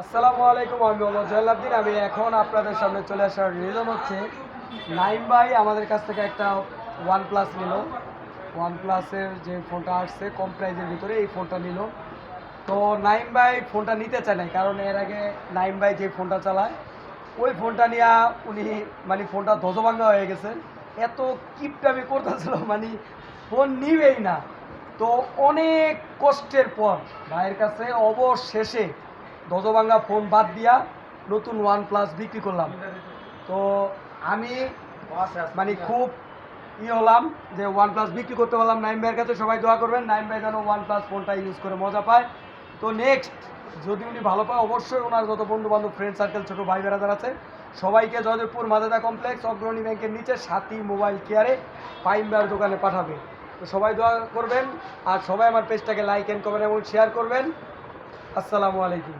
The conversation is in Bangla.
আসসালামু আলাইকুম, আমি মোহাম্মদ জয়লাবদিন আমি এখন আপনাদের সামনে চলে আসার রিজন হচ্ছে, নাইম ভাই আমাদের কাছ থেকে একটা ওয়ান প্লাস নিল। ওয়ান প্লাসের যে ফোনটা আসছে, কম প্রাইজের ভিতরে এই ফোনটা নিল। তো নাইম ভাই ফোনটা নিতে চায় না কারণ এর আগে নাইম ভাই যে ফোনটা চালায়, ওই ফোনটা নিয়ে উনি মানে ফোনটা ধ্বজভাঙ্গা হয়ে গেছে। এত কিপটামি করতেছিল মানে ফোন নিবেই না। তো অনেক কষ্টের পর ভাইয়ের কাছে অবশেষে ধ্বজভাঙ্গা ফোন বাদ দিয়া নতুন ওয়ান প্লাস বিক্রি করলাম। তো আমি মানে খুব ই হলাম যে ওয়ান প্লাস বিক্রি করতে পারলাম। নাইম ভাইয়ের কাছে সবাই দোয়া করবেন, নাইম ভাই যেন ওয়ান প্লাস ফোনটা ইউজ করে মজা পায়। তো নেক্সট যদি উনি ভালো পায়, অবশ্যই ওনার যত বন্ধু বান্ধব ফ্রেন্ড সার্কেল ছোটো ভাই, বেড়াদার আছে, সবাইকে জয়দেবপুর মাদাদা কমপ্লেক্স অগ্রণী ব্যাংকের নিচে সাথী মোবাইল কেয়ারে পাইমবার দোকানে পাঠাবে। তো সবাই দোয়া করবেন, আর সবাই আমার পেজটাকে লাইক অ্যান্ড কমেন্ট এবং শেয়ার করবেন। আসসালামু আলাইকুম।